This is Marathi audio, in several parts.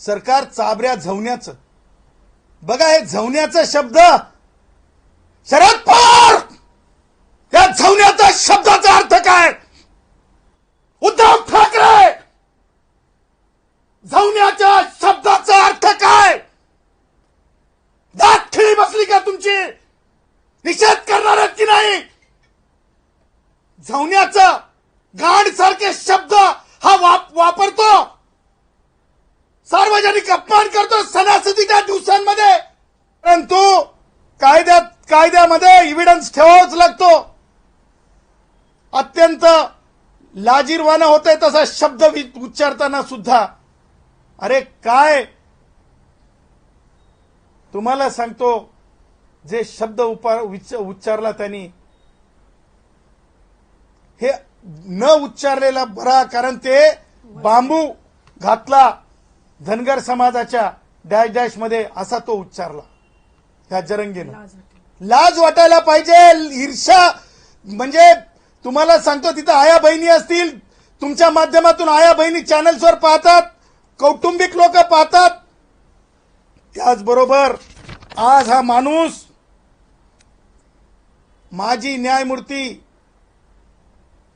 सरकार चाबऱ्या झवण्याचं. बघा हे झवण्याचा शब्द शरद पवार! या झवण्याचा शब्दाचा अर्थ काय? उद्धव ठाकरे! झवण्याच्या शब्दाचा अर्थ काय? दात खिळी बसली का तुमची? निषेध करणार की नाही? झवण्याचा गाड सारखे शब्द हा वाप वापर सार्वजनिक अपमान करतो सणासुदीच्या दिवसांमध्ये. परंतु कायद्यात कायद्यामध्ये इव्हिडन्स ठेवावाच लागतो. अत्यंत लाजीरवाना होतंय तसा शब्द उच्चारताना सुद्धा. अरे काय? तुम्हाला सांगतो जे शब्द उपा- उच्चारला त्यांनी हे न उच्चारलेला बरा कारण ते बांबू घातला. धनगर समाजाच्या डॅश डॅशमध्ये असा तो उच्चारला. ह्या जरंगीनं. लाज वाटायला पाहिजे. ईर्षा म्हणजे तुम्हाला सांगतो तिथं आया बहिणी असतील. तुमच्या माध्यमातून आया बहिणी चॅनल्सवर पाहतात. कौटुंबिक लोक पाहतात. त्याचबरोबर आज हा माणूस माजी न्यायमूर्ती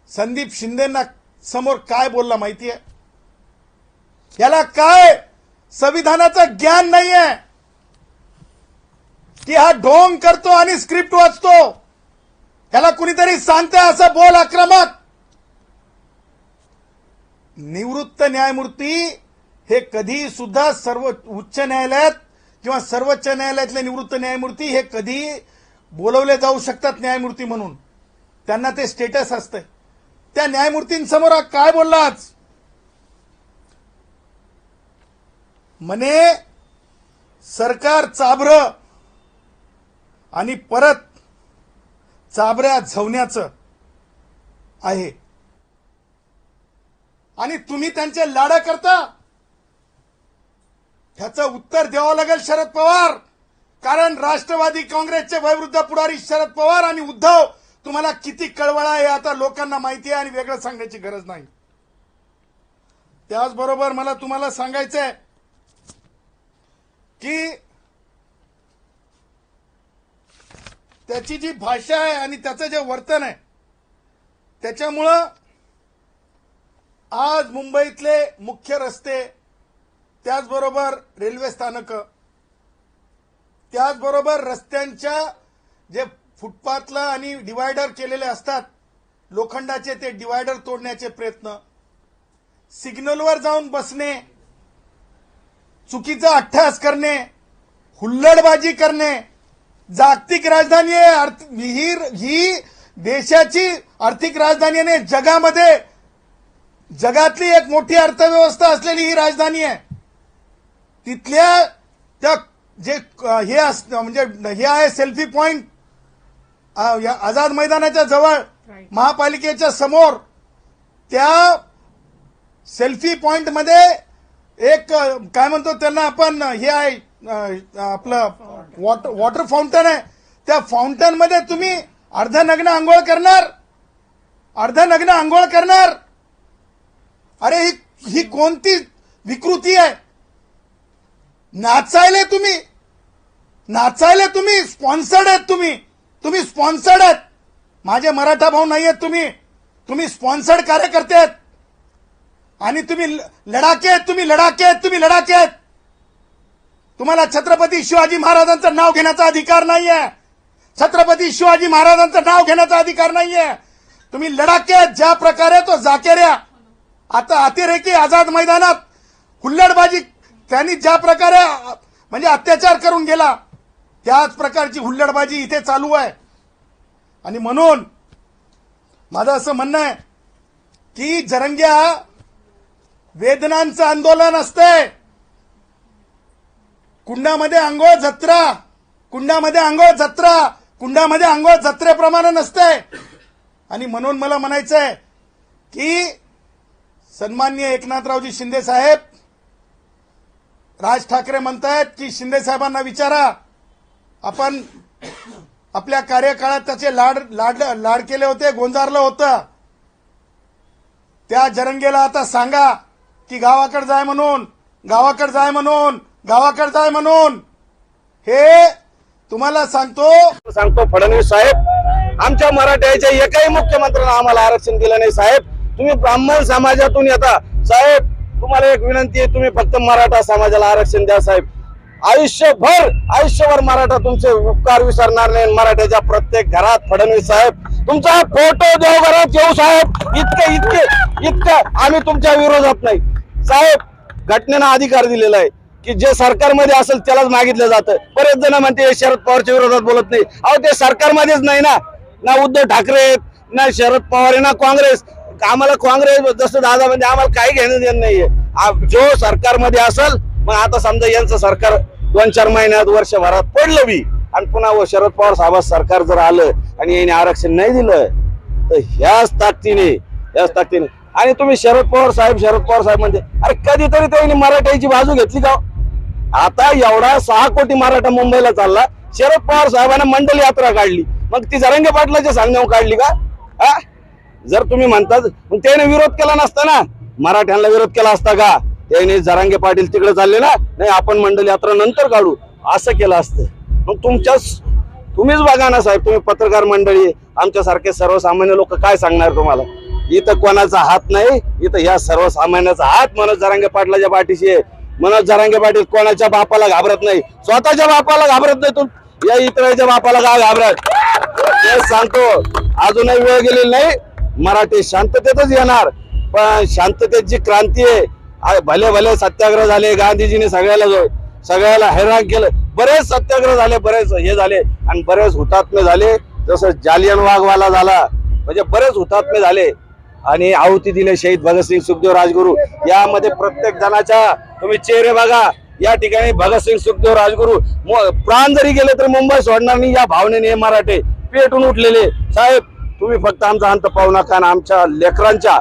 संदीप शिंदेना समोर काय बोलला माहितीये? याला काय? संविधानाचं ज्ञान नाहीये. की हा ढोंग करतो आणि स्क्रिप्ट वाचतो. याला कुणीतरी सांगते असं बोल आक्रमक. निवृत्त न्यायमूर्ती हे कधी सुद्धा सर्व उच्च न्यायालयात किंवा सर्वोच्च न्यायालयातले निवृत्त न्यायमूर्ती हे कधी बोलवले जाऊ शकतात न्यायमूर्ती म्हणून. त्यांना ते स्टेटस असतंय. त्या न्यायमूर्तींसमोर काय बोलला आज? म्हणे सरकार चाभर आणि परत चाबऱ्या झवण्याचं आहे. आणि तुम्ही त्यांचे लाडा करता? ह्याचं उत्तर द्यावं लागेल शरद पवार. कारण राष्ट्रवादी काँग्रेसचे वयवृद्ध पुढारी शरद पवार आणि उद्धव तुम्हाला किती कळवळा आहे आता लोकांना माहिती आहे आणि वेगळं सांगण्याची गरज नाही. त्याचबरोबर मला तुम्हाला सांगायचंय की त्याची जी भाषा आहे आणि त्याचं जे वर्तन आहे त्याच्यामुळं आज मुंबईतले मुख्य रस्ते त्याचबरोबर रेल्वे स्थानक त्याचबरोबर रस्त्यांच्या जे फुटपाथला आणि डिवायडर केलेले असतात लोखंडाचे ते डिवायडर तोडण्याचे प्रयत्न सिग्नलवर जाऊन बसणे चुकीचा अठ्ठास करणे हुल्लडबाजी करणे जागतिक राजधानी ही ही देशाची आर्थिक राजधानी आणि जगामध्ये जगातली एक मोठी अर्थव्यवस्था असलेली ही राजधानी आहे. तिथल्या त्या जे हे अस म्हणजे हे आहे सेल्फी पॉइंट या आझाद मैदानाच्या जवळ महापालिकेच्या समोर त्या सेल्फी पॉइंटमध्ये एक काय म्हणतो त्यांना आपण हे आहे आपलं वॉटर वॉटर फाउंटन आहे. त्या फाउंटनमध्ये तुम्ही अर्धनग्न आंघोळ करणार. अर्धनग्न आंघोळ करणार. अरे ही ही कोणती विकृती आहे? नाचायले तुम्ही. नाचायले तुम्ही. स्पॉन्सर्ड आहेत तुम्ही. तुम्ही स्पॉन्सर्ड आहेत. माझे मराठा भाऊ नाही आहेत तुम्ही. तुम्ही स्पॉन्सर्ड कार्यकर्ते आहेत. आणि तुम्ही ल- आहेत तुम्ही लडाखे आहेत तुम्ही लडाखे आहेत. तुम्हाला छत्रपती शिवाजी महाराजांचं नाव घेण्याचा अधिकार नाहीये. छत्रपती शिवाजी महाराजांचं नाव घेण्याचा अधिकार नाहीये. तुम्ही लडाखे आहेत ज्या प्रकारे तो जाकेऱ्या आता अतिरेकी आझाद मैदानात हुल्लडबाजी त्यांनी ज्या प्रकारे म्हणजे अत्याचार करून गेला त्याच प्रकारची हुल्लडबाजी इथे चालू आहे. आणि म्हणून माझं असं म्हणणं आहे की जरंग्या वेदनांचं आंदोलन असतंय कुंडामध्ये आंघोळ जत्रा. कुंडामध्ये आंघोळ जत्रा. कुंडामध्ये आंघोळ जत्रेप्रमाणे नसतंय आणि म्हणून मला म्हणायचंय की सन्मान्य एकनाथरावजी शिंदे साहेब राज ठाकरे म्हणतायत की शिंदे साहेबांना विचारा. आपण आपल्या कार्यकाळात त्याचे लाड लाड लाड केले होते गोंजारलं होतं. त्या जरंगेला आता सांगा. की गावाकडे जाय म्हणून गावाकडे जाय म्हणून गावाकडे जाय म्हणून. हे तुम्हाला सांगतो. सांगतो फडणवीस साहेब आमच्या मराठ्याच्या एकाही मुख्यमंत्र्यांना आम्हाला आरक्षण दिलं नाही साहेब. तुम्ही ब्राह्मण समाजातून येता. साहेब तुम्हाला एक विनंती आहे तुम्ही फक्त मराठा समाजाला आरक्षण द्या साहेब. आयुष्यभर आयुष्यभर मराठा तुमचे उपकार विसरणार नाही मराठ्याच्या प्रत्येक घरात फडणवीस साहेब. तुमचा फोटो देवघरात येऊ साहेब. इतके इतके इतकं आम्ही तुमच्या विरोधात नाही. साहेब हो? घटनेनं अधिकार दिलेला आहे की जे सरकारमध्ये असेल त्यालाच मागितलं जातं. बरेच जण म्हणते शरद पवारच्या विरोधात बोलत नाही. अहो ते सरकारमध्येच नाही ना. ना उद्धव ठाकरे आहेत, ना शरद पवार आहे ना काँग्रेस. आम्हाला काँग्रेस जसं दादा म्हणजे आम्हाला काही घेणं देणं नाहीये. जो सरकारमध्ये असेल मग आता समजा यांचं सरकार दोन चार महिन्यात वर्षभरात पडलं बी आणि पुन्हा व शरद पवार साहेब सरकार जर आलं आणि यांनी आरक्षण नाही दिलं तर ह्याच ताकदीने ह्याच ताकदीने आणि तुम्ही शरद पवार साहेब शरद पवार साहेब म्हणजे अरे कधीतरी त्यांनी मराठ्याची बाजू घेतली का हो? आता एवढा सहा कोटी मराठा मुंबईला चालला शरद पवार साहेबांना मंडल यात्रा काढली. मग ती जरंगे पाटलाच्या सांगण्यावर काढली का? हा? जर तुम्ही म्हणताच मग त्याने विरोध केला नसता ना. मराठ्यांना विरोध केला असता का? त्याने जरांगे पाटील तिकडे चालले ना? नाही आपण मंडल यात्रा नंतर काढू. असं केलं असतं. मग तुमच्याच तुम्हीच बघा ना साहेब तुम्ही पत्रकार मंडळी आमच्यासारखे सर्वसामान्य लोक काय सांगणार तुम्हाला? इथं कोणाचा हात नाही इथं या सर्वसामान्याचा हात मनोज जरांगे पाटलाच्या पाठीशी आहे. मनोज जरांगे पाटील कोणाच्या बापाला घाबरत नाही स्वतःच्या बापाला घाबरत नाही तू या इतरांच्या बापाला का घाबरत? तेच सांगतो अजूनही वेळ गेलेली नाही मराठी शांततेतच येणार पण शांततेत जी क्रांती आहे भले भले सत्याग्रह झाले गांधीजीने सगळ्याला सगळ्याला हैराण केलं बरेच सत्याग्रह झाले बरेच हे झाले आणि बरेच हुतात्मे झाले जसं जालियन वाघवाला झाला म्हणजे बरेच हुतात्मे झाले आणि आहुती दिले शहीद भगतसिंग सुखदेव राजगुरू. यामध्ये प्रत्येक जणाच्या तुम्ही चेहरे बघा. या ठिकाणी भगतसिंग सुखदेव राजगुरू. प्राण जरी गेले तर मुंबई सोडणार नाही. या भावनेने मराठे पेटून उठलेले. साहेब तुम्ही फक्त आमचा अंत पाहू नका आणि आमच्या लेकरांच्या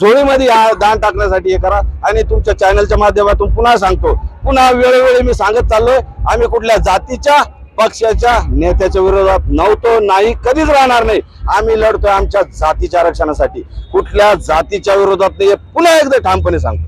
झोळीमध्ये हा दान टाकण्यासाठी हे करा. आणि तुमच्या चॅनलच्या माध्यमातून पुन्हा सांगतो. पुन्हा वेळोवेळी मी सांगत चाललोय. आम्ही कुठल्या जातीच्या पक्षाच्या नेत्याच्या विरोधात नव्हतो नाही कधीच राहणार नाही. आम्ही लढतोय आमच्या जातीच्या आरक्षणासाठी. कुठल्या जातीच्या विरोधात नाही पुन्हा एकदा ठामपणे सांगतो.